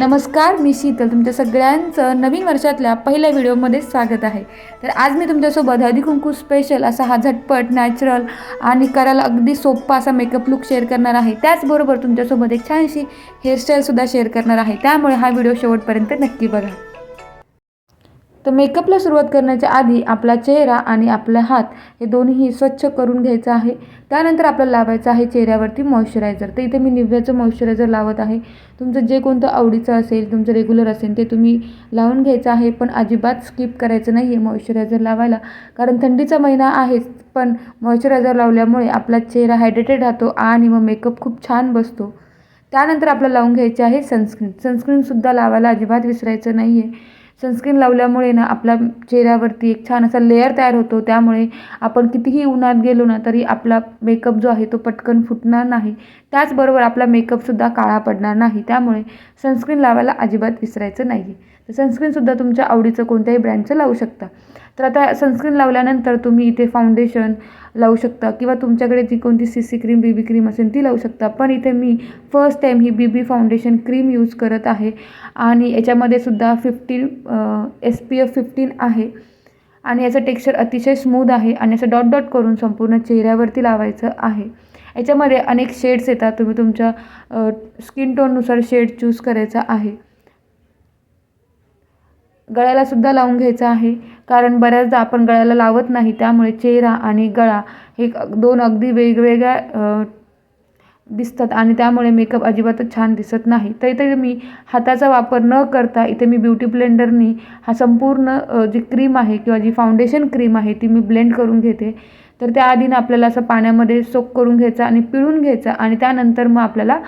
नमस्कार मी शीतल. तुमच्या सगळ्यांचं नवीन वर्षातल्या पहिल्या व्हिडिओमध्ये स्वागत आहे. तर आज मी तुमच्यासोबत हळदी कुंकू स्पेशल असा हा झटपट नॅचरल आणि करायला अगदी सोप्पा असा मेकअप लुक शेअर करणार आहे. त्याचबरोबर तुमच्यासोबत एक छानशी हेअरस्टाईलसुद्धा शेअर करणार आहे. त्यामुळे हा व्हिडिओ शेवटपर्यंत नक्की बघा. तर मेकअपला सुरुवात करण्याच्या आधी आपला चेहरा आणि आपला हात हे दोन्हीही स्वच्छ करून घ्यायचं आहे. त्यानंतर आपल्याला लावायचं आहे चेहऱ्यावरती मॉइश्चरायझर. तर इथे मी निव्याचं मॉइश्चरायझर लावत आहे. तुमचं जे कोणतं आवडीचं असेल तुमचं रेग्युलर असेल ते तुम्ही लावून घ्यायचं आहे पण अजिबात स्किप करायचं नाही आहे मॉइश्चरायझर लावायला. कारण थंडीचा महिना आहेच पण मॉइश्चरायझर लावल्यामुळे आपला चेहरा हायड्रेटेड राहतो आणि मग मेकअप खूप छान बसतो. त्यानंतर आपल्याला लावून घ्यायचे आहे सनस्क्रीन. सनस्क्रीनसुद्धा लावायला अजिबात विसरायचं नाही आहे सनस्क्रीन लावल्यामुळे ना आपल्या चेहऱ्यावरती एक छान असा लेअर तयार होतो. त्यामुळे आपण कितीही उन्हात गेलो ना तरी आपला मेकअप जो आहे तो पटकन फुटणार नाही. त्याचबरोबर आपला मेकअपसुद्धा काळा पडणार नाही. त्यामुळे सनस्क्रीन लावायला अजिबात विसरायचं नाही आहे सनस्क्रीनसुद्धा तुमच्या आवडीचं कोणत्याही ब्रँडचं लावू शकता. तर आता सनस्क्रीन लावल्यानंतर तुम्ही इथे फाउंडेशन लावू शकता किंवा तुमच्याकडे जी कोणती C C cream B B cream असेल ती लावू शकता. पण इथे मी फर्स्ट टाईम ही B B foundation cream use करत आहे आणि याच्यामध्ये सुद्धा fifteen S P F fifteen आहे. आणि याचं टेक्स्चर अतिशय स्मूथ आहे आणि असं डॉट डॉट करून संपूर्ण चेहऱ्यावरती लावायचं आहे. याच्यामध्ये अनेक शेड्स येतात. तुम्ही तुमच्या स्किन टोननुसार शेड चूज करायचा आहे. गळ्याला सुद्धा लावून घ्यायचं आहे. कारण बऱ्याचदा आपण गळ्याला लावत नाही त्यामुळे चेहरा आणि गळा हे दोन अगदी वेगवेगळ्या दिसतात आणि त्यामुळे मेकअप अजिबातच छान दिसत नाही. तर इथे मी हाताचा वापर न करता इथे मी ब्युटी ब्लेंडरनी हा संपूर्ण जी क्रीम आहे किंवा जी फाउंडेशन क्रीम आहे ती मी ब्लेंड करून घेते. तर त्या आधीनं आपल्याला असं पाण्यामध्ये सोक करून घ्यायचं आणि पिळून घ्यायचं आणि त्यानंतर मग आपल्याला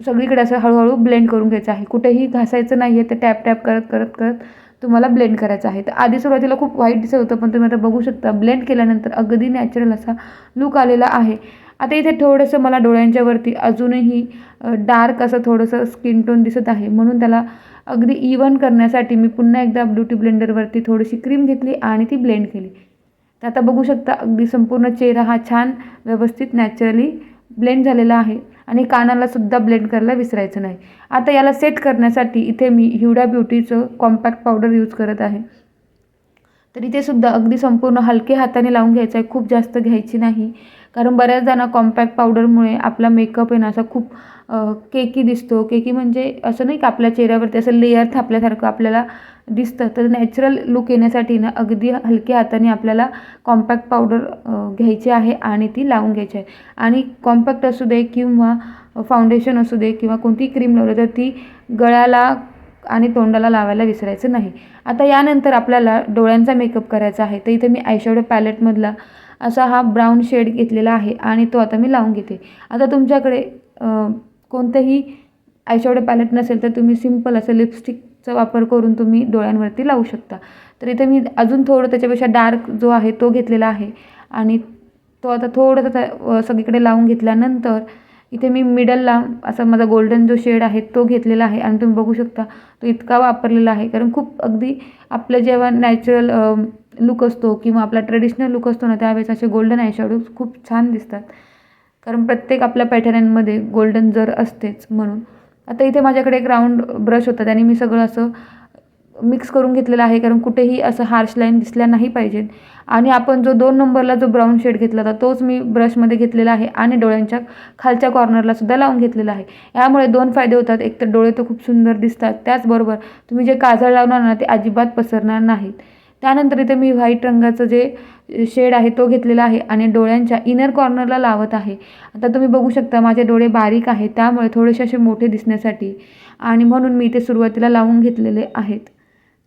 सगळीकडे असं हळूहळू ब्लेंड करून घ्यायचं आहे. कुठेही घासायचं नाही आहे ते टॅप टॅप करत करत करत तुम्हाला ब्लेंड करायचं आहे. तर आधी सुरुवातीला खूप वाईट दिसत होतं पण तुम्ही आता बघू शकता ब्लेंड केल्यानंतर अगदी नॅचरल असा लुक आलेला आहे. आता इथे थोडंसं मला डोळ्यांच्यावरती अजूनही डार्क असं थोडंसं स्किन टोन दिसत आहे. म्हणून त्याला अगदी इवन करण्यासाठी मी पुन्हा एकदा ब्युटी ब्लेंडरवरती थोडीशी क्रीम घेतली आणि ती ब्लेंड केली. तर आता बघू शकता अगदी संपूर्ण चेहरा हा छान व्यवस्थित नॅचरली ब्लेंड झालेला आहे. आणि कानाला सुद्धा ब्लेंड करायला विसरायचं नाही. आता याला सेट करण्यासाठी इथे मी हिवडा ब्युटीचं कॉम्पॅक्ट पावडर यूज करत आहे. तर इथे सुद्धा अगदी संपूर्ण हलके हाताने लावून घ्यायचं आहे. खूप जास्त घ्यायची नाही. कारण बऱ्याचदा ना कॉम्पॅक्ट पावडरमुळे आपला मेकअप आहे ना असा खूप केकी दिसतो. केकी म्हणजे असं नाही का आपल्या चेहऱ्यावरती असं लेअर थापल्यासारखं आपल्याला दिसतं. तर नॅचरल लुक येण्यासाठी ना अगदी हलक्या हाताने आपल्याला कॉम्पॅक्ट पावडर घ्यायची आहे आणि ती लावून घ्यायची आहे. आणि कॉम्पॅक्ट असू दे किंवा फाउंडेशन असू दे किंवा कोणतीही क्रीम लावली तर ती गळ्याला आणि तोंडाला लावायला विसरायचं नाही. आता यानंतर आपल्याला डोळ्यांचा मेकअप करायचा आहे. तर इथे मी आयशॅडो पॅलेटमधला असा हा ब्राऊन शेड घेतलेला आहे आणि तो आता मी लावून घेते. आता तुमच्याकडे कोणतंही आयशॅडो पॅलेट नसेल तर तुम्ही सिंपल असं लिपस्टिकचा वापर करून तुम्ही डोळ्यांवरती लावू शकता. तर इथे मी अजून थोडं त्याच्यापेक्षा डार्क जो आहे तो घेतलेला आहे आणि तो आता थोडंसं सगळीकडे लावून घेतल्यानंतर इथे मी मिडलला असा माझा गोल्डन जो शेड आहे तो घेतलेला आहे आणि तुम्ही बघू शकता तो इतका वापरलेला आहे. कारण खूप अगदी आपलं जेव्हा नॅचरल लुक असतो किंवा आपला ट्रेडिशनल लुक असतो ना त्यावेळेस असे गोल्डन आयशॅडो खूप छान दिसतात. कारण प्रत्येक आपल्या पॅटर्नमध्ये गोल्डन जर असतेच म्हणून. आता इथे माझ्याकडे एक राऊंड ब्रश होता त्याने मी सगळं असं मिक्स करून घेतलेलं आहे कारण कुठेही असं हार्श लाईन दिसल्या नाही पाहिजेत. आणि आपण जो दोन नंबरला जो ब्राऊन शेड घेतला होता तोच मी ब्रशमध्ये घेतलेला आहे आणि डोळ्यांच्या खालच्या कॉर्नरला सुद्धा लावून घेतलेला आहे. यामुळे दोन फायदे होतात. एक तर डोळे तर खूप सुंदर दिसतात. त्याचबरोबर तुम्ही जे काजळ लावणार ना ते अजिबात पसरणार नाहीत. त्यानंतर इथे मी व्हाईट रंगाचं जे शेड आहे तो घेतलेला आहे आणि डोळ्यांच्या इनर कॉर्नरला लावत आहे. आता तुम्ही बघू शकता माझे डोळे बारीक आहेत त्यामुळे थोडेसे असे मोठे दिसण्यासाठी आणि म्हणून मी इथे सुरुवातीला लावून घेतलेले आहेत.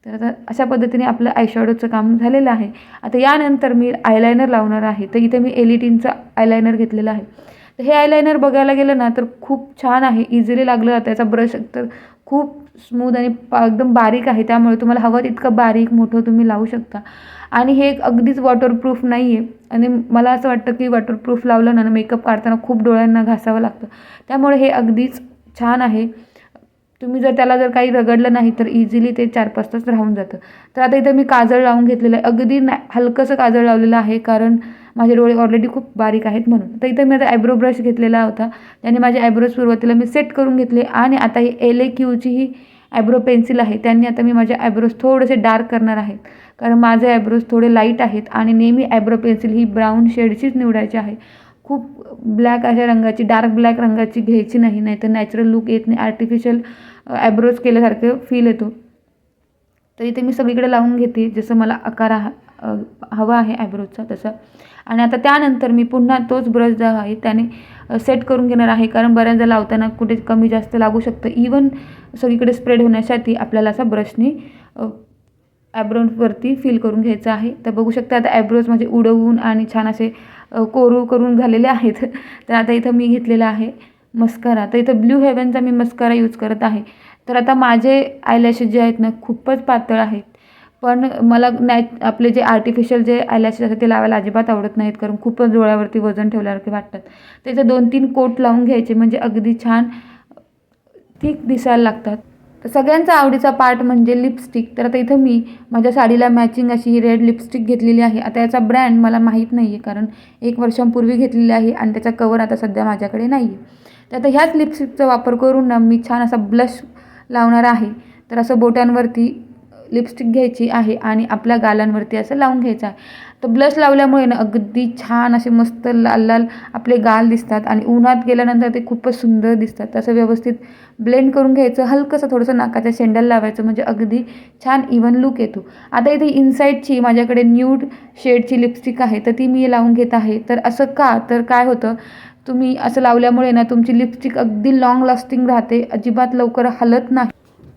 तर आता अशा पद्धतीने आपलं आयशॅडोचं काम झालेलं आहे. आता यानंतर मी आयलायनर लावणार आहे. तर इथे मी एलिटीनचं आयलायनर घेतलेला आहे. तर हे आयलायनर बघायला गेलं ना तर खूप छान आहे. इझिली लागलं. त्याचा ब्रश तर खूप स्मूद आणि एकदम बारीक आहे. त्यामुळे तुम्हाला हवं तितकं बारीक मोठं तुम्ही लावू शकता. आणि हे एक अगदीच वॉटरप्रूफ नाही आहे आणि मला असं वाटतं की वॉटरप्रूफ लावलं ना मेकअप काढताना खूप डोळ्यांना घासावं लागतं. त्यामुळे हे अगदीच छान आहे. तुम्ही जर त्याला जर काही रगडलं नाही तर इझिली ते चार पाच तास राहून जातं. तर आता इथं मी काजळ लावून घेतलेलं आहे. अगदी ना हलकंसं काजळ लावलेलं आहे कारण माझे डोळे ऑलरेडी खूप बारीक आहेत म्हणून. तर इथं मी आता ॲब्रो ब्रश घेतलेला होता. त्याने माझे आयब्रो सुरुवातीला मी सेट करून घेतले आणि आता ही एल ए क्यूची ही ॲब्रो पेन्सिल आहे. त्यांनी आता मी माझे आयब्रोज थोडेसे डार्क करणार आहेत. कारण माझे आयब्रोज थोडे लाइट आहेत आणि नेहमी ॲब्रो पेन्सिल ही ब्राऊन शेडचीच निवडायची आहे. खूप ब्लॅक अशा रंगाची डार्क ब्लॅक रंगाची घ्यायची नाही नाही तर नॅचरल लुक येत नाही. आर्टिफिशियल आयब्रोज केल्यासारखं फील येतो. तर इथे मी सगळीकडे लावून घेते जसं मला आकार हा हवा आहे ॲब्रोजचा तसा. आणि आता त्यानंतर मी पुन्हा तोच ब्रश जो आहे त्याने सेट करून घेणार आहे. कारण बऱ्याचदा लावताना कुठे कमी जास्त लागू शकतं. इवन सगळीकडे स्प्रेड होण्यासाठी आपल्याला असा ब्रशनी ॲब्रोजवरती फील करून घ्यायचं आहे. तर बघू शकता आता ॲब्रोज माझे उडवून आणि छान असे कोरू करून झालेले आहेत. तर आता इथं मी घेतलेला आहे मस्कारा. तर इथं ब्ल्यू हेवनचा मी मस्कारा यूज करत आहे. तर आता माझे आयलॅशेस जे आहेत ना खूपच पातळ आहेत पण मला नॅच आपले जे आर्टिफिशियल जे आयलॅशेस असतात ते लावायला अजिबात आवडत नाहीत. कारण खूपच डोळ्यावरती वजन ठेवल्यासारखे वाटतात. त्याचे दोन तीन कोट लावून घ्यायचे. म्हणजे अगदी छान ठीक दिसायला लागतात. तर सगळ्यांचा आवडीचा पार्ट म्हणजे लिपस्टिक तर आता इथं मी माझ्या साडीला मॅचिंग अशी ही रेड लिपस्टिक घेतलेली आहे. आता याचा ब्रँड मला माहीत नाही आहे कारण एक वर्षांपूर्वी घेतलेली आहे आणि त्याचा कवर आता सध्या माझ्याकडे नाही आहे तर आता ह्याच लिपस्टिकचा वापर करून ना मी छान असा ब्लश लावणार आहे. तर असं बोटांवरती लिपस्टिक घ्यायची आहे आणि आपल्या गालांवरती असं लावून घ्यायचं आहे. तर ब्लश लावल्यामुळे ना अगदी छान असे मस्त लाल लाल आपले गाल दिसतात आणि उन्हात गेल्यानंतर ते खूपच सुंदर दिसतात. तसं व्यवस्थित ब्लेंड करून घ्यायचं. हलकंसं थोडंसं नाकाच्या शेंडल लावायचं म्हणजे अगदी छान इवन लुक येतो. आता इथे इनसाईडची माझ्याकडे न्यूड शेडची लिपस्टिक आहे तर ती मी लावून घेत आहे. तर असं का? तर काय होतं? तुम्ही असं लावल्यामुळे ना तुमची लिपस्टिक अगदी लाँग लास्टिंग राहते. अजिबात लवकर हलत नाही.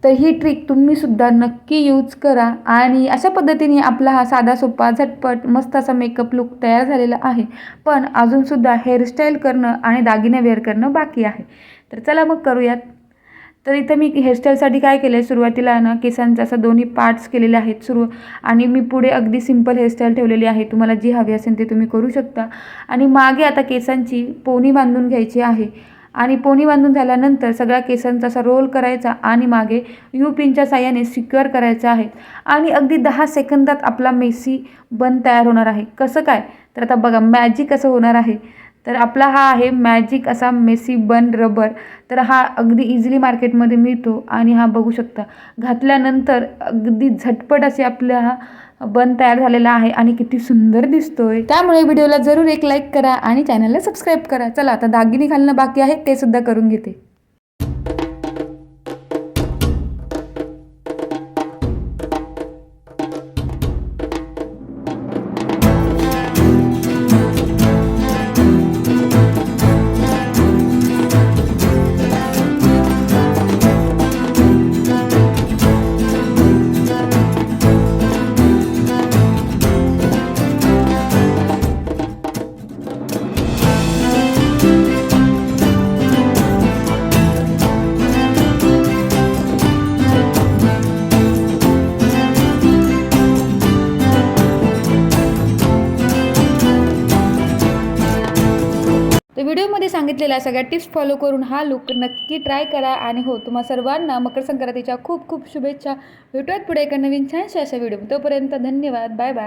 तर ही ट्रिक तुम्हीसुद्धा नक्की यूज करा. आणि अशा पद्धतीने आपला हा साधा सोपा झटपट मस्त असा मेकअप लुक तयार झालेला आहे. पण अजूनसुद्धा हेअरस्टाईल करणं आणि दागिने वेअर करणं बाकी आहे. तर चला मग करूयात. तर इथं मी हेअरस्टाईलसाठी काय केलं आहे सुरुवातीला ना केसांचं असं दोन्ही पार्ट्स केलेले आहेत सुरू. आणि मी पुढे अगदी सिंपल हेअरस्टाईल ठेवलेली आहे. तुम्हाला जी हवी असेल ते तुम्ही करू शकता. आणि मागे आता केसांची पोनी बांधून घ्यायची आहे. आणि पोनी बांधून झाल्यानंतर सगळ्या केसांचा असा रोल करायचा आणि मागे यू पिनच्या साह्याने सिक्युअर करायचं आहे. आणि अगदी दहा सेकंदात आपला मेसी बन तयार होणार आहे. कसं काय? तर आता बघा मॅजिक असं होणार आहे. तर आपला हा आहे मॅजिक असा मेसी बन रबर तर हा अगदी इझिली मार्केटमध्ये मिळतो. आणि हा बघू शकता घातल्यानंतर अगदी झटपट असे आपल्या हा बन तयार झालेला आहे आणि किती सुंदर दिसतोय. त्यामुळे व्हिडिओला जरूर एक लाईक करा आणि चॅनलला सबस्क्राईब करा. चला आता दागिने घालणं बाकी आहे ते सुद्धा करून घेते. व्हिडिओमध्ये सांगितलेल्या सगळ्या टिप्स फॉलो करून हा लुक नक्की ट्राय करा. आणि हो तुम्हा सर्वांना मकर संक्रांतीच्या खूप खूप शुभेच्छा. भेटूयात पुढे एका नवीन छानशा अशा व्हिडिओ तोपर्यंत धन्यवाद. Bye bye.